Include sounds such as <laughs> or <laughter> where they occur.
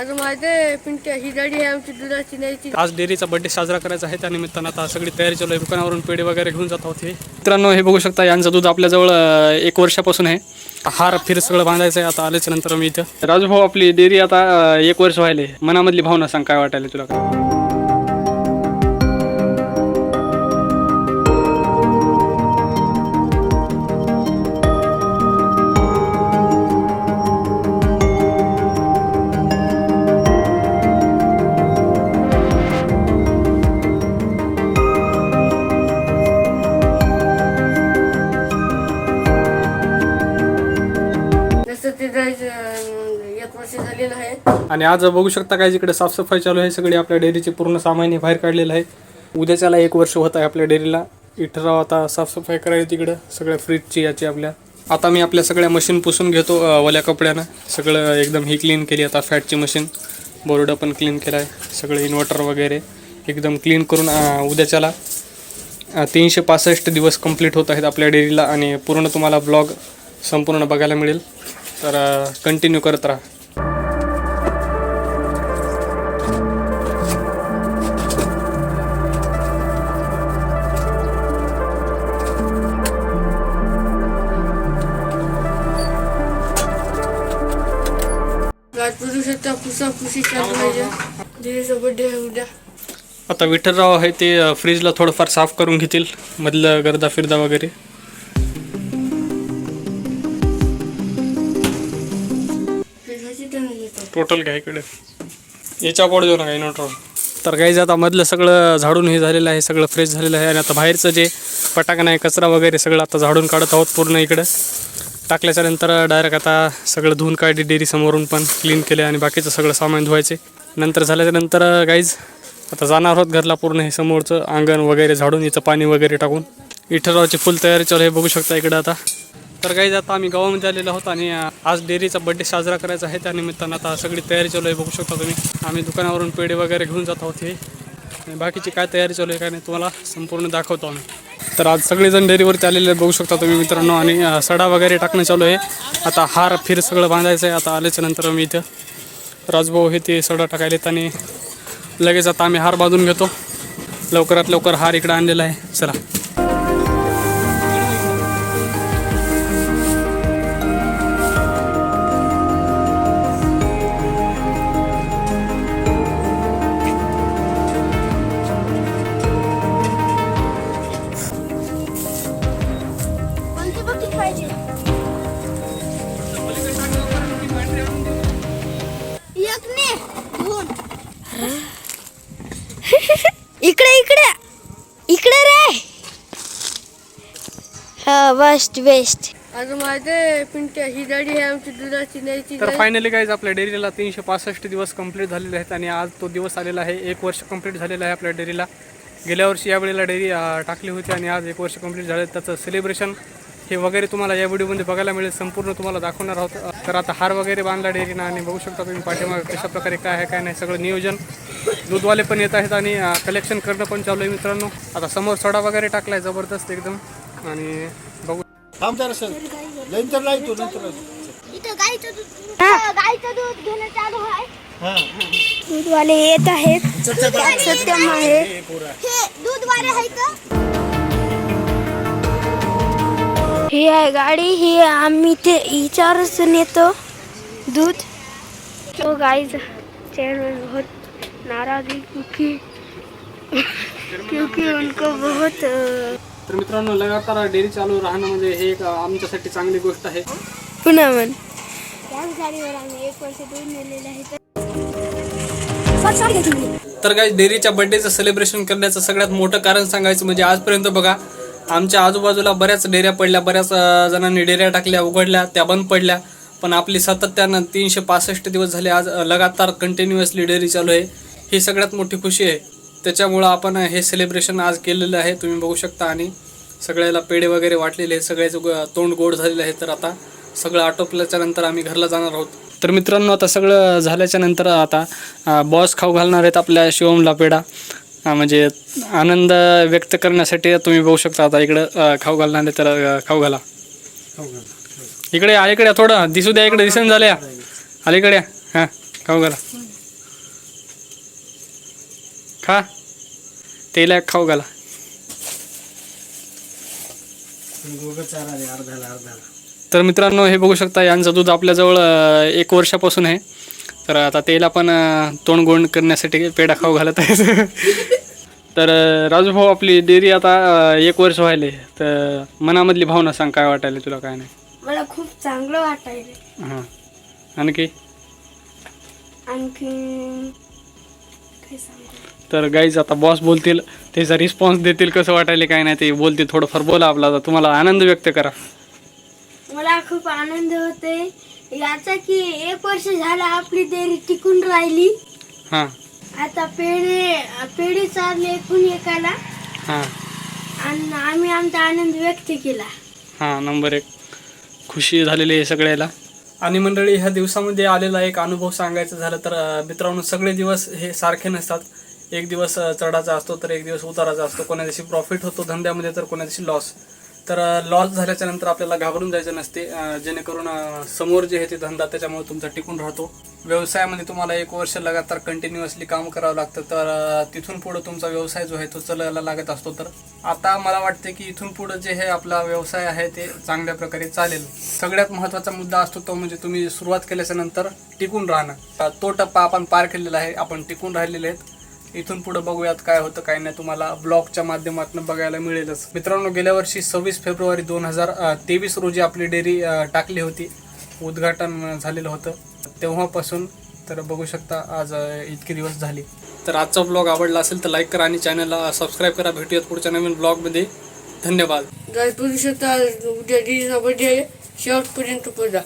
अजून माहिती आहे पिंट्या ही गाडी आहे आमची दुधाची न्यायची. आज डेअरीचा बर्थडे साजरा करायचा आहे त्या निमित्तानं आता सगळी तयारी चालू आहे. दुकानावरून पेढे वगैरे घेऊन जात होते हे. मित्रांनो हे बघू शकता यांचं दूध आपल्याजवळ एक वर्षापासून आहे. हार फिर सगळं बांधायचं आहे आता आल्याच्यानंतर मी इथं. राजू भाऊ आपली डेअरी आता एक वर्ष व्हायले. मनामधली भावना सांग काय वाटायला तुला? एक वर्ष झालेलं आहे. आणि आज बघू शकता काय जिकडे साफसफाई चालू आहे. सगळी आपल्या डेअरीचे पूर्ण सामान हे बाहेर काढलेलं आहे. उद्याच्याला एक वर्ष होत आहे आपल्या डेअरीला. इठराव आता साफसफाई करायची तिकडं. सगळ्या फ्रीजची याची आपल्या. आता मी आपल्या सगळ्या मशीन पुसून घेतो ओल्या कपड्यानं. सगळं एकदम ही क्लीन केली आता फॅटची मशीन बोर्ड पण क्लीन केला आहे सगळं इन्व्हर्टर वगैरे एकदम क्लीन करून उद्याच्याला तीनशे पासष्ट दिवस कंप्लीट होत आहेत आपल्या डेअरीला. आणि पूर्ण तुम्हाला ब्लॉग संपूर्ण बघायला मिळेल. तर कंटिन्यू करत राहा. आता विठ्ठलराव आहे ते फ्रीजला थोडंफार साफ करून घेतील मधलं गर्दा फिरदा वगैरे. टोटल घ्या इकडे. याच्या पड देऊ नका इन्व्हर्टर तर काही आता मधलं सगळं झाडून हे झालेलं आहे सगळं फ्रेश झालेलं आहे आणि आता बाहेरचं जे पटाकन आहे कचरा वगैरे सगळं आता झाडून काढत आहोत पूर्ण इकडं. टाकल्याच्या नंतर डायरेक्ट आता सगळं धुवून काढली डेअरी समोरून पण क्लीन केले आणि बाकीचं सगळं सामान धुवायचे. नंतर झाल्याच्यानंतर गाईज आता जाणार आहोत घरला पूर्ण हे समोरचं अंगण वगैरे झाडून याचं पाणी वगैरे टाकून. इठरावची फुल तयारी चालू हे बघू शकता इकडं आता. तर काही आता आम्ही गावामध्ये आलेलो आहोत आणि आज डेअरीचा बड्डे साजरा करायचा आहे. त्यानिमित्तानं आता सगळी तयारी चालू आहे बघू शकता तुम्ही. आम्ही दुकानावरून पेढे वगैरे घेऊन जात आहोत हे. आणि बाकीची काय तयारी चालू आहे काय नाही तुम्हाला संपूर्ण दाखवतो आम्ही. तर आज सगळेजण डेअरीवरती आलेले बघू शकता तुम्ही मित्रांनो. आणि सडा वगैरे टाकणं चालू आहे. आता हार फिर सगळं बांधायचं आहे. आता आल्याच्यानंतर मी इथं राजभाऊ हे ते सडा टाकायला येत आणि लगेच आता आम्ही हार बांधून घेतो. लवकरात लवकर हार इकडं आणलेला आहे. चला. इकडे इकडे. इकडे रे. हा बेस्ट बेस्ट अजून माहिती आहे पिंट्या ही गाडी आहे आमची दुधाची न्यायची तर फायनली गाईज आपल्या डेअरीला तीनशे पासष्ट दिवस कंप्लीट झालेले आहेत आणि आज तो दिवस आलेला आहे. एक वर्ष कंप्लीट झालेलं आहे आपल्या डेअरीला. गेल्या वर्षी या वेळेला डेअरी टाकली होती आणि आज एक वर्ष कंप्लीट झाले त्याचं सेलिब्रेशन हे वगैरे तुम्हाला या व्हिडिओमध्ये बघायला मिळेल. संपूर्ण तुम्हाला दाखवणार आहोत. तर आता हार वगैरे बांधला डेअरीनं आणि बघू शकता तुम्ही पाठीमागे कशा प्रकारे काय आहे काय नाही. सगळं नियोजन. दूधवाले पण येत आहेत आणि कलेक्शन करणं पण चालू आहे मित्रांनो. आता समोर सोडा वगैरे टाकलाय जबरदस्त एकदम. आणि बघू आहे. दूधवाले येत आहेत. सत्यम आहे. हे दूधवाले आहेत. ही आहे गाडी ही आम्ही ते हिच्यावरच नेतो. दूध. तो गाईच चेयरमैन बहुत नाराज है क्योंकि क्योंकि उनको बहुत तर मित्रांनो लगातार डेअरी चालू राहणं म्हणजे हे एक आमच्यासाठी चांगली गोष्ट आहे. पुन्हा म्हण. याच गाडीवर आम्ही एक वर्ष दूध नेलेले आहे. तर काय डेअरीच्या बर्थडेचं सेलिब्रेशन करण्याचं सगळ्यात मोठं कारण सांगायचं म्हणजे आजपर्यंत बघा आमच्या आजूबाजूला बऱ्याच डेऱ्या पडल्या बऱ्याच जणांनी डेऱ्या टाकल्या उघडल्या त्या बंद पडल्या. पण आपली सातत्यानं तीनशे पासष्ट दिवस झाले आज लगातार कंटिन्युअसली डेअरी चालू आहे. ही सगळ्यात मोठी खुशी आहे. त्याच्यामुळं आपण हे सेलिब्रेशन आज केलेलं आहे. तुम्ही बघू शकता. आणि सगळ्याला पेढे वगैरे वाटलेले सगळ्याचं तोंड गोड झालेलं आहे तर आता सगळं आटोपल्याच्या नंतर आम्ही घरला जाणार आहोत. तर मित्रांनो आता सगळं झाल्याच्यानंतर आता बॉस खाऊ घालणार आहेत आपल्या शिवमला पेढा. म्हणजे आनंद व्यक्त करण्यासाठी तुम्ही बघू शकता आता इकडं खाऊ घालणार तर खाऊ घाला. इकडे अलीकडे थोडं. दिसू द्या इकडे दिसन झाल्या अलीकडे हां खाऊ घाला. खा. तेला खाऊ घाला. तर मित्रांनो हे बघू शकता यांचं दूध आपल्याजवळ एक वर्षापासून आहे. तर आता तेला पण तोंड गोंड करण्यासाठी पेढा खाऊ घालत आहे <laughs> तर अं, राजू भाऊ आपली डेअरी आता एक वर्ष व्हायले. तर मनामधली भावना सांग काय वाटायला तुला काय नाही? मला खूप चांगलं वाटायलं. हां. आणखी? आणखी तर गाईज आता बॉस बोलतील त्याचा रिस्पॉन्स देतील कसं वाटायला काय नाही ते बोलतील थोडंफार. बोला आपला तुम्हाला आनंद व्यक्त करा. मला खूप आनंद होते याचा की एक वर्ष झाला आपली देरी टिकून राहिली. हां. आता पेढे पेढे चालले एकूण एकाला. हां. आणि आम्ही आमचा आनंद व्यक्त केला. हां नंबर एक. खुशी झालेली आहे सगळ्याला. आणि मंडळी ह्या दिवसामध्ये आलेला एक अनुभव सांगायचं झालं तर अं, मित्रांनो सगळे दिवस हे सारखे नसतात. एक दिवस अं, चढाचा असतो तर एक दिवस उताराचा असतो. कोणा दिवशी प्रॉफिट होतो धंद्यामध्ये तर कोणा दिवशी लॉस तर लॉस झाल्याच्यानंतर आपल्याला घाबरून जायचं नसते. जेणेकरून समोर जे आहे ते धंदा त्याच्यामुळे तुमचा टिकून राहतो. व्यवसायामध्ये तुम्हाला एक वर्ष लगातार कंटिन्युअसली काम करावं लागतं. तर तिथून पुढं तुमचा व्यवसाय जो आहे तो चालायला लागत असतो. तर आता मला वाटते की इथून पुढं जे हे आपला व्यवसाय आहे ते चांगल्या प्रकारे चालेल. सगळ्यात महत्त्वाचा मुद्दा असतो तो म्हणजे तुम्ही सुरुवात केल्याच्यानंतर टिकून राहणं. तो टप्पा आपण पार केलेला आहे. आपण टिकून राहिलेले आहेत. इथून पुढे बघूयात काय होतं काय नाही. तुम्हाला ब्लॉगच्या माध्यमातून बघायला मिळेलच. मित्रांनो गेल्या वर्षी सव्वीस फेब्रुवारी दोन हजार तेवीस रोजी आपली डेअरी टाकली होती. उद्घाटन झालेलं होतं. तेव्हापासून तर बघू शकता आज इतके दिवस झाले. तर आजचा ब्लॉग आवडला असेल तर लाईक करा आणि चॅनलला सबस्क्राईब करा. भेटूयात पुढच्या नवीन ब्लॉगमध्ये. धन्यवाद. गाय बघू शकता उद्या शेवटपर्यंत बघा.